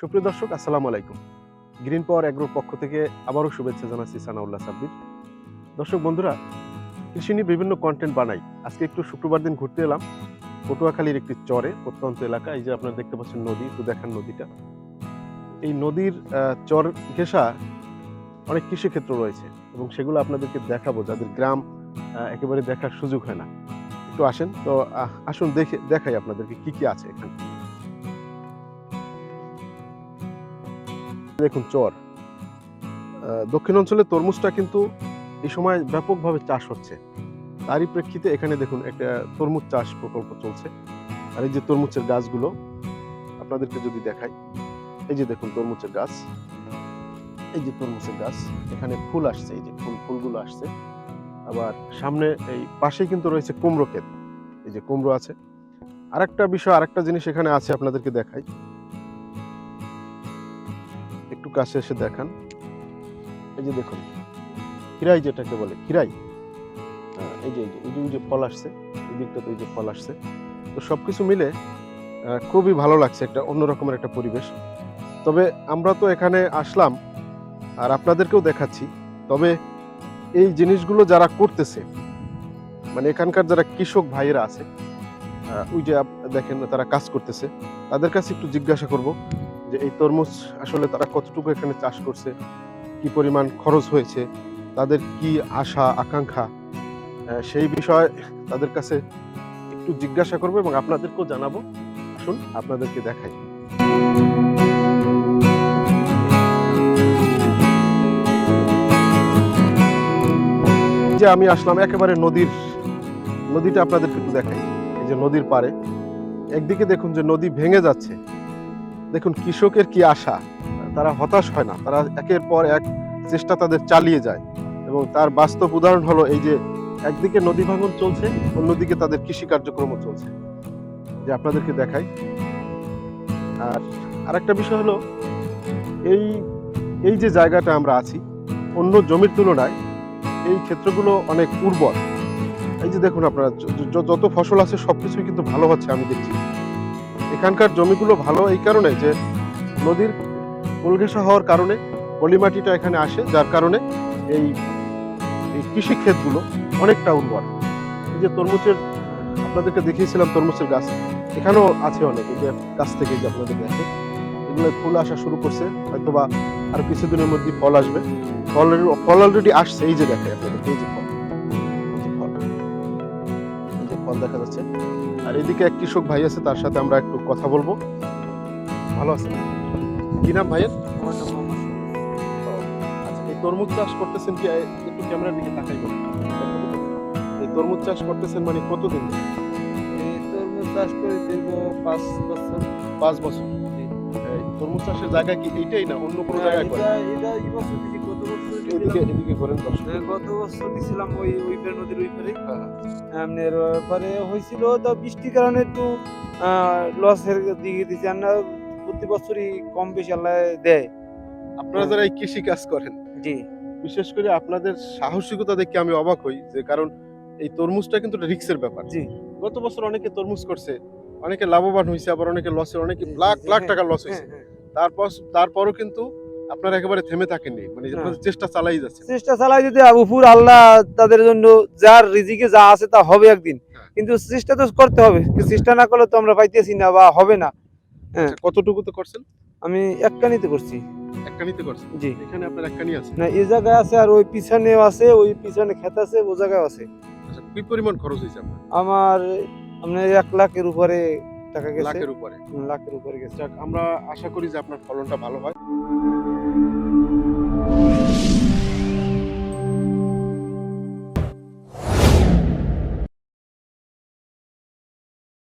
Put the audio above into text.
সুপ্রিয় দর্শক, আসসালামু আলাইকুম। গ্রিন পাওয়ার অ্যাগ্রোর পক্ষ থেকে আবারও শুভেচ্ছা জানাচ্ছি সানাউল্লাহ সাব্বির। দর্শক বন্ধুরা, কৃষি নিয়ে বিভিন্ন কন্টেন্ট বানাই। আজকে একটু শুক্রবার দিন ঘুরতে এলাম। পটুয়াখালীর একটি চরে, প্রত্যন্ত এলাকা। এই যে আপনারা দেখতে পাচ্ছেন নদী, একটু দেখান নদীটা। এই নদীর চর ঘেঁষা অনেক কৃষিক্ষেত্র রয়েছে এবং সেগুলো আপনাদেরকে দেখাবো। যাদের গ্রাম একেবারে দেখার সুযোগ হয় না। একটু আসেন। তো আসুন দেখে, দেখাই আপনাদেরকে কি কি আছে এখানে। দেখুন, চর। দক্ষিণ অঞ্চলে তরমুজটা কিন্তু এই সময় ব্যাপকভাবে চাষ হচ্ছে। তারই প্রেক্ষিতে এখানে দেখুন, একটা তরমুজ চাষ প্রকল্প চলছে। আর এই যে তরমুজের গাছগুলো, আপনাদেরকে যদি দেখাই, এই যে দেখুন, তরমুজের গাছ। এই যে তরমুজের গাছ, এখানে ফুল আসছে, এই যে ফুল, ফুলগুলো আসছে। আবার সামনে এই পাশেই কিন্তু রয়েছে কুমড়ো ক্ষেত। এই যে কুমড়ো আছে। আরেকটা বিষয়, আরেকটা জিনিস এখানে আছে, আপনাদেরকে দেখাই। কাছে এসে দেখান। এই যে দেখুন খিরাই যেটাকে বলে খিরাই এই যে এই যে, এই যে- ফল আসছে এই দিকটাতে এই যে ফল আসছে। তো সবকিছু মিলে খুবই ভালো লাগছে একটা অন্য রকমের একটা পরিবেশ। তবে আমরা তো এখানে আসলাম, আর আপনাদেরকেও দেখাচ্ছি। তবে এই জিনিসগুলো যারা করতেছে মানে এখানকার যারা কৃষক ভাইয়েরা আছে ওই যে দেখেন তারা কাজ করতেছে, তাদের কাছে একটু জিজ্ঞাসা করব। যে এই তরমুজ আসলে তারা কতটুকু এখানে চাষ করছে, কি পরিমাণ খরচ হয়েছে, তাদের কি আশা, আকাঙ্ক্ষা সেই বিষয়ে তাদের কাছে একটু জিজ্ঞাসা করব এবং আপনাদেরকেও জানাব। আসুন, আপনাদেরকে দেখাই। যে আমি আসলাম একেবারে নদীর, নদীটা আপনাদেরকে একটু দেখাই। এই যে নদীর পারে একদিকে দেখুন যে নদী ভেঙে যাচ্ছে। দেখুন, কৃষকের কি আশা? তারা হতাশ হয় না। তারা একের পর এক চেষ্টা তাদের চালিয়ে যায় এবং তার বাস্তব উদাহরণ হলো এই যে একদিকে নদী ভাঙন চলছে, অন্যদিকে তাদের কৃষি কার্যক্রমও চলছে। যে আপনাদেরকে দেখাই। আর আরেকটা বিষয় হলো, এই এই যে জায়গাটা আমরা আছি, অন্য জমির তুলনায় এই ক্ষেত্রগুলো অনেক উর্বর। এই যে দেখুন আপনারা যত ফসল আছে সবকিছুই কিন্তু ভালো হচ্ছে আমি দেখছি। এখানকার জমিগুলো ভালো এই কারণে যে নদীর কুলঘেঁষা হওয়ার কারণে পলিমাটিটা এখানে আসে, যার কারণে এই কৃষি ক্ষেতগুলো অনেকটা উর্বর। এই যে তরমুজের, আপনাদেরকে দেখিয়েছিলাম তরমুজের গাছ, এখানেও আছে অনেক, এই যে গাছ থেকে যে আপনাদের দেখে। এগুলো ফুল আসা শুরু করছে, হয়তোবা আর কিছুদিনের মধ্যে ফল আসবে। ফল ফল অলরেডি আসছে, এই যে দেখে আপনাদের, এই যে ফল। ফল দেখা যাচ্ছে। আর এদিকে এক কৃষক ভাই আছে তার সাথে আমরা একটু কথা বলব। ভালো আছে কি নাম ভাইয়ের? আচ্ছা এই তরমুজ চাষ করতেছেন কি একটু ক্যামেরার দিকে তাকাই বলুন। এই তরমুজ চাষ করতেছেন মানে কতদিন? এই তরমুজ চাষ করে দীর্ঘ পাঁচ বছর। পাঁচ বছর? তরমুজ চাষের জায়গা কি এইটাই না অন্য কোনো জায়গায় করে? এটা এই বছর এদিকে এদিকে করেন গত বছর দিছিলাম ওই ওই পারে নদীর ওই পারে হ্যাঁ, আপনার পরে হয়েছিল তো বৃষ্টির কারণে একটু লসের দিকে দিছি। আর না প্রতি বছরই কম বেশি আল্লাহ দেয়। আপনারা যারা এই কৃষি কাজ করেন জি। বিশেষ করে আপনাদের সাহসিকতা দেখে আমি অবাক হই যে কারণ এই তরমুজটা কিন্তু রিক্সের ব্যাপার। জি। গত বছর অনেকে তরমুজ করছে অনেকে লাভবান হয়েছে আবার অনেকে লসে অনেকে লাখ লাখ হ্যাঁ, টাকা লস হ্যাঁ, হয়েছে হ্যাঁ। তারপর তারপরও কিন্তু আপনারা একেবারে থেমে থাকেননি মানে চেষ্টা চালাই যাচ্ছে চেষ্টা চালাই যদি উপর আল্লাহ তাদের জন্য যার রিজিকে যা আছে তা হবে একদিন। হ্যাঁ। কিন্তু চেষ্টা তো করতে হবে চেষ্টা না করলে তো আমরা পাইতেছি না বা হবে না। হ্যাঁ। আচ্ছা, কতটুকুতে করছেন? আমি এককানিতে করছি। একখানিতে করছেন? জি। এখানে আপনার একখানি আছে? না এই জায়গায় আছে আর ওই পিছনেও আছে ওই পিছনে খেত আছে ও জায়গায় আছে। আচ্ছা কি পরিমাণ খরচ হয়েছে আপনার? আমার আপনার এক লাখের উপরে টাকা গেছে। লাখের উপরে। লাখের উপরে গেছে। আমরা আশা করি যে আপনার ফলনটা ভালো হয়।